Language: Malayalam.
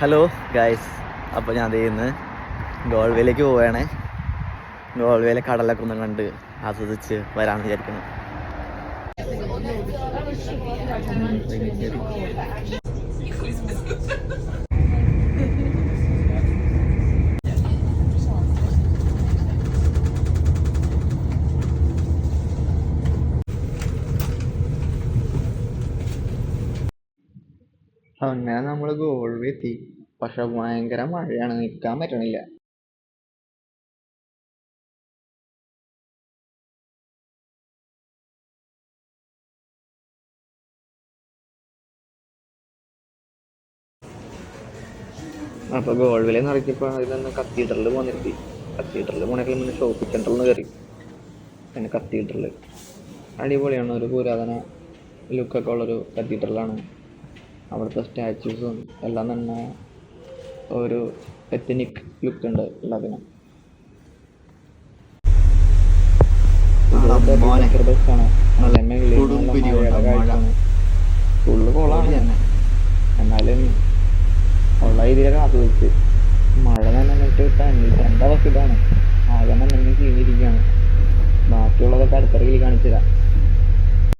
ഹലോ ഗായ്സ് അപ്പോൾ ഞാൻ ഇന്ന് ഗോൾവേയിലേക്ക് പോവുകയാണ് ഗോൾവേയിലെ കടലൊക്കെ ഒന്ന് കണ്ട് ആസ്വദിച്ച് വരാമെന്ന് വിചാരിക്കുന്നു. അങ്ങനെ നമ്മൾ ഗോൾവേ എത്തി. പക്ഷെ ഭയങ്കര മഴയാണ്. നിൽക്കാൻ പറ്റണില്ല. അപ്പോൾ ഗോൾവിലെ നിറക്കിയപ്പോൾ ഇതൊന്ന് കത്തീഡ്രലിൽ പോന്നിരുത്തി. കത്തീഡ്രലിൽ പോണെങ്കിൽ മുന്നേ ഷോപ്പിംഗ് സെന്ററിൽ നിന്ന് കയറി പിന്നെ കത്തീഡ്രൽ അടിപൊളിയാണ്. ഒരു പുരാതന ലുക്കൊക്കെ ഉള്ളൊരു കത്തീഡ്രലാണ്. അവിടുത്തെ സ്റ്റാച്യൂസും എല്ലാം തന്നെ ഒരു എത്തനിക് ലുക്ക് ഉണ്ട് എല്ലാത്തിനും. ഫുള്ള് കോളാണ് എന്നാലും ഉള്ള രീതിയിലൊക്കെ ആസ്വദിച്ച് മഴ നനഞ്ഞിട്ട് തന്നിട്ട് എന്റെ അവസ്ഥ ഇതാണ്? ആകെ നനഞ്ഞ് ചീഞ്ഞിരിക്കുകയാണ് ബാക്കിയുള്ളതൊക്കെ അടുത്ത റീൽ കാണിച്ചു തരാം